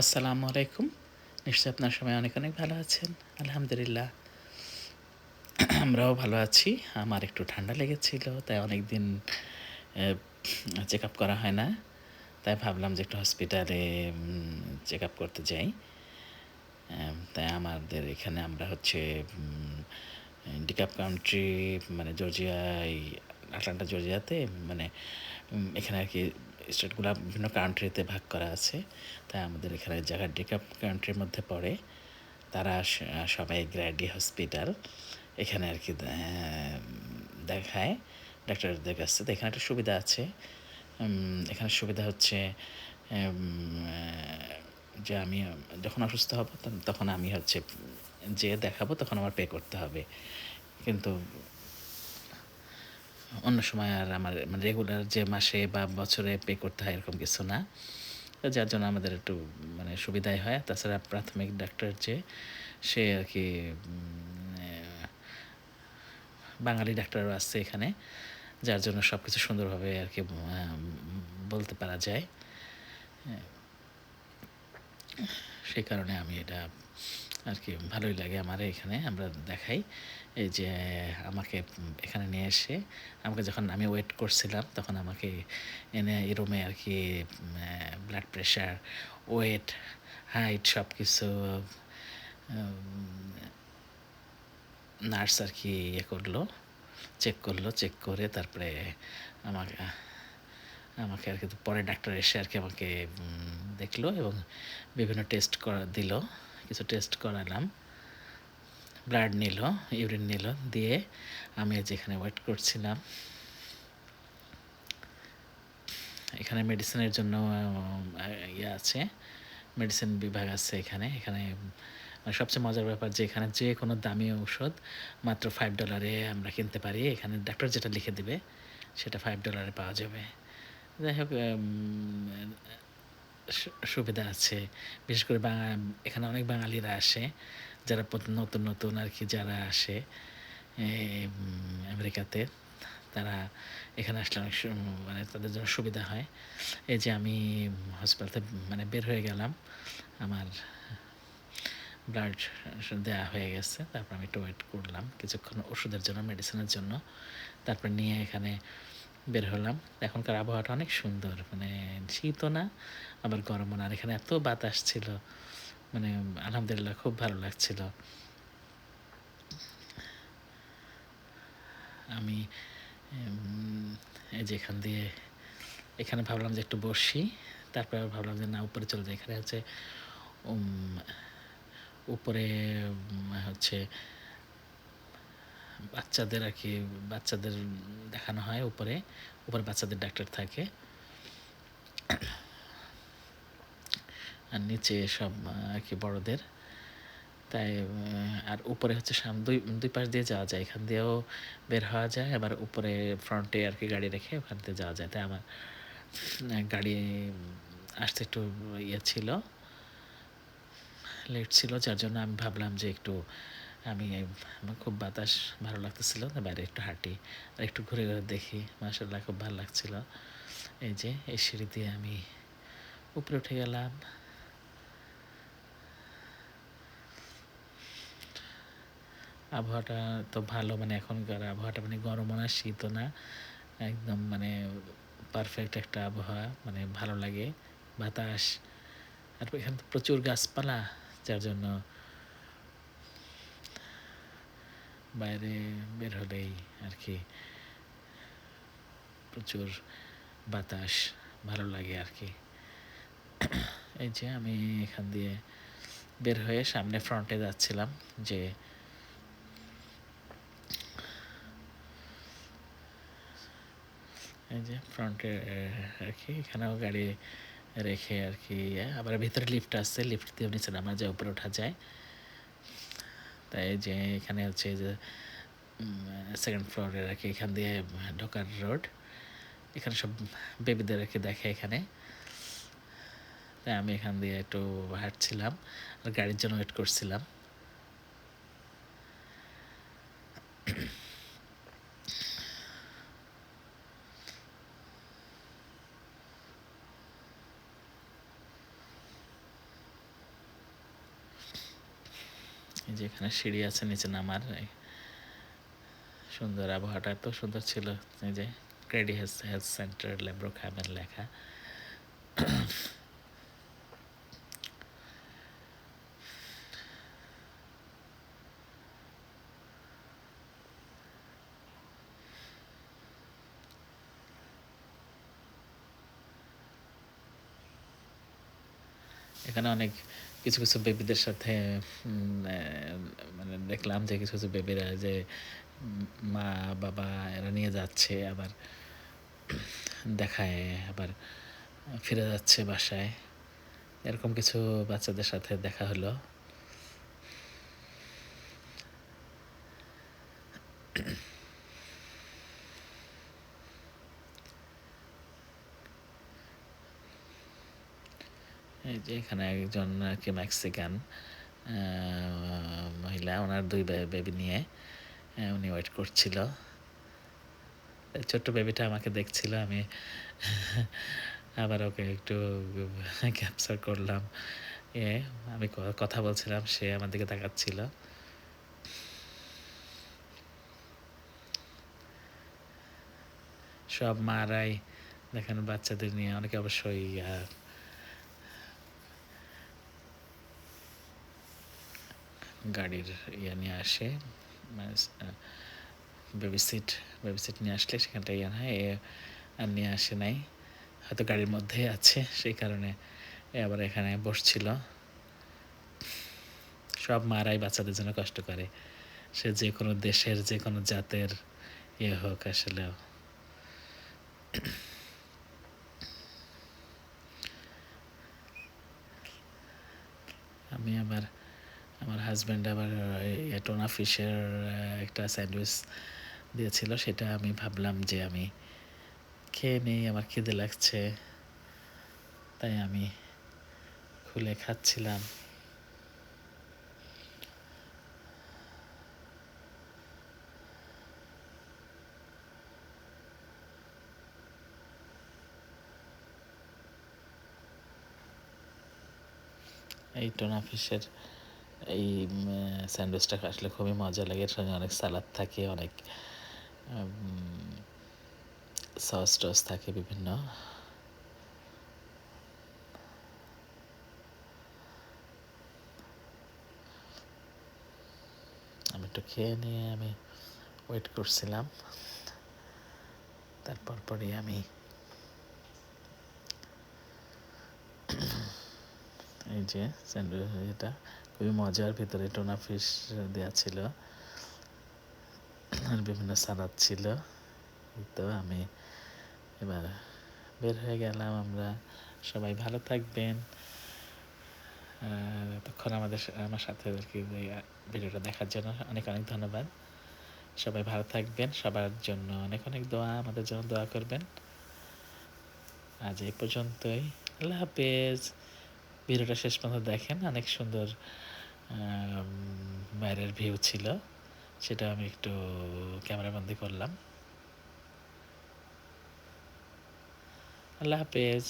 আসসালামু আলাইকুম। নিশ্চয়ই আপনার সময় অনেক অনেক ভালো আছেন। আলহামদুলিল্লাহ। আমরাও ভালো আছি। আমার একটু ঠান্ডা লেগেছিল, তাই অনেক দিন চেক আপ করা হয় না। তাই ভাবলাম যে একটু হসপিটালে চেক আপ করতে যাই। তাই আমাদের এখানে আমরা হচ্ছে ডিকাপ কান্ট্রি মানে জর্জিয়া এই আটলান্টা, জর্জিয়াতে মানে এখানে আর কি স্টেটগুলো বিভিন্ন কান্ট্রিতে ভাগ করা আছে। তাই আমাদের এখানে জায়গা ডিকাপ কান্ট্রির মধ্যে পড়ে। তারা সবাই গ্র্যাডি হসপিটাল। এখানে আর কি দেখায় ডাক্তারদের কাছে তো এখানে একটা সুবিধা আছে। এখানে সুবিধা হচ্ছে যে আমি, যখন অসুস্থ হব, তখন আমি হচ্ছে যে দেখাবো, তখন আমার পে করতে হবে। কিন্তু অন্য সময় আর আমার মানে রেগুলার যে মাসে বা বছরে পে করতে হয় এরকম কিছু না। যার জন্য আমাদের একটু মানে সুবিধাই হয়। তাছাড়া প্রাথমিক ডাক্তার যে, সে আর কি বাঙালি ডাক্তারও আসছে এখানে। যার জন্য সব কিছু সুন্দরভাবে আর কি বলতে পারা যায়। সেই কারণে আমি এটা আর কি ভালোই লাগে আমার এখানে, আমরা দেখাই। এই যে আমাকে এখানে নিয়ে এসে, আমাকে যখন আমি ওয়েট করছিলাম, তখন আমাকে এনে এই রুমে আর কি ব্লাড প্রেশার ওয়েট হাইট সব কিছু নার্স আর কি ইয়ে করল চেক করল চেক করে তারপরে আমাকে আমাকে আর কি পরে ডাক্তার এসে আর কি আমাকে দেখল এবং বিভিন্ন টেস্ট করা দিল। কিছু টেস্ট করালাম। ব্লাড নিল ইউরিন নিল, দিয়ে আমি যেখানে ওয়েট করছিলাম, এখানে মেডিসিনের জন্য ইয়ে আছে মেডিসিন বিভাগ আছে এখানে। এখানে মানে সবচেয়ে মজার ব্যাপার যে এখানে যে কোনো দামি ঔষধ মাত্র ফাইভ ডলারে আমরা কিনতে পারি। এখানে ডাক্তার যেটা লিখে দিবে, সেটা ফাইভ ডলারে পাওয়া যাবে। যাই হোক সুবিধা আছে। বিশেষ করে এখানে অনেক বাঙালিরা আসে, যারা নতুন নতুন আর কি যারা আসে আমেরিকাতে, তারা এখানে আসলে অনেক মানে তাদের জন্য সুবিধা হয়। এই যে আমি হসপিটাল থেকে মানে বের হয়ে গেলাম, আমার ব্লাড দেওয়া হয়ে গেছে, তারপর আমি একটু ওয়েট করলাম, কিছুক্ষণ ওষুধের জন্য মেডিসিনের জন্য, তারপর নিয়ে এখানে বের হলাম। এখনকার আবহাওয়াটা অনেক সুন্দর মানে শীতও না, আবার গরমও না। আর এখানে এত বাতাস ছিল মানে আলহামদুলিল্লাহ খুব ভালো লাগছিল। আমি এই যে এখান দিয়ে, এখানে ভাবলাম যে একটু বসি, তারপরে ভাবলাম যে না, উপরে চলে যাই। এখানে হচ্ছে উপরে হচ্ছে বাচ্চাদের আর কি, বাচ্চাদের দেখানো হয় উপরে উপরে বাচ্চাদের ডাক্তার থাকে। আর নিচে সব আর কি বড়দের। তাই আর উপরে হচ্ছে সাম, দুই দুই পাশ দিয়ে যাওয়া যায়। এখান দিয়েও বের হওয়া যায়, আবার উপরে ফ্রন্টে আর কি গাড়ি রেখে ওখান দিয়ে যাওয়া যায়। তাই আমার গাড়ি আসতে একটু ইয়ে ছিল, লেট ছিল, যার জন্য আমি ভাবলাম যে একটু আমি, আমার খুব বাতাস ভালো লাগতেছিল বাইরে একটু হাঁটি, আর একটু ঘুরে ঘুরে দেখি। মাসাল্লাহ খুব ভালো লাগছিল। এই যে, এই সিঁড়ি দিয়ে আমি উপরে উঠে গেলাম। আবহাওয়াটা তো ভালো মানে এখনকার আবহাওয়াটা মানে গরমও না, শীতও না। একদম মানে পারফেক্ট একটা আবহাওয়া মানে ভালো লাগে। বাতাস, আর এখানে প্রচুর গাছপালা, যার জন্য বাইরে বের হলেই আর কি প্রচুর বাতাস ভালো লাগে আর কি এই যে আমি এখান দিয়ে বের হয়ে সামনে ফ্রন্টে যাচ্ছিলাম যে এই যে ফ্রন্টে আর কি এখানেও গাড়ি রেখে আর কি আবার ভিতরে লিফট আসছে লিফট দিয়ে নিচে নামা যায়, উপরে ওঠা যায়। তাই যে এখানে হচ্ছে যে সেকেন্ড ফ্লোরে আর কি এখান দিয়ে ঢোকার রোড এখানে সব বেবিদের আর কি দেখে এখানে। তাই আমি এখান দিয়ে একটু হাঁটছিলাম, আর গাড়ির জন্য ওয়েট করছিলাম। এই যে এখানে সিঁড়ি আছে, নিচে নামার সুন্দর আবহাওয়াটা এত সুন্দর ছিল। এই যে ক্রেডি হেলথ হেলথ সেন্টার লেব্রো খাবেন লেখা। এখানে অনেক কিছু কিছু বেবিদের সাথে মানে দেখলাম যে কিছু কিছু বেবিরা যে মা, বাবা এরা নিয়ে যাচ্ছে, আবার দেখায়, আবার ফিরে যাচ্ছে বাসায়। এরকম কিছু বাচ্চাদের সাথে দেখা হলো। এই যে এখানে একজন কি মেক্সিকান মহিলা, ওনার দুই বেবি নিয়ে উনি ওয়েট করছিল। ছোট্ট বেবিটা আমাকে দেখছিল, আমি আবার ওকে একটু ক্যাপচার করলাম। এ, আমি কথা বলছিলাম, সে আমার দিকে তাকাচ্ছিল। সব মারাই দেখেন বাচ্চাদের নিয়ে, অনেকে অবশ্যই গাড়ির ইয়ে নিয়ে আসে বেবি সিট বেবি সিট নিয়ে আসলে সেখানটা ইয়ে হয়, এ আর নিয়ে আসে নাই। হয়তো গাড়ির মধ্যেই আছে, সেই কারণে এ আবার এখানে বসছিল। সব মারাই বাচ্চাদের জন্য কষ্ট করে। সে যে কোনো দেশের, যে কোনো জাতের ইয়ে হোক আসলে। আমি আবার আমার হাজব্যান্ড আবার টোনা ফিশের একটা স্যান্ডউইচ দিয়েছিল, সেটা আমি ভাবলাম যে আমি খেয়ে নেই, আমার খিদে লাগছে। তাই আমি খুলে খাচ্ছিলাম। এই টোনা ফিশের এই স্যান্ডউইচটা আসলে খুবই মজা লাগে। এর সঙ্গে অনেক সালাদ থাকে, অনেক সস টস থাকে বিভিন্ন। আমি একটু খেয়ে নিয়ে আমি ওয়েট করছিলাম। তারপর পরে আমি এই যে স্যান্ডউইচ এটা খুবই মজার। ভিতরে টোনা ফিশ দেওয়া ছিল। আর বিভিন্ন সালাদ ছিল। তো আমি এবার বের হয়ে গেলাম আমরা। সবাই ভালো থাকবেন। এতক্ষণ আমাদের আমার সাথে কি ভিডিওটা দেখার জন্য অনেক অনেক ধন্যবাদ। সবাই ভালো থাকবেন। সবার জন্য অনেক অনেক দোয়া, আমাদের জন্য দোয়া করবেন। আজ এই পর্যন্তই। আল্লাহ হাফেজ। ভিডিওটা শেষ পর্যন্ত দেখেন। অনেক সুন্দর মায়ের ভিউ ছিল। সেটা আমি একটু ক্যামেরাবন্দি করলাম। আল্লাহ হাফেজ।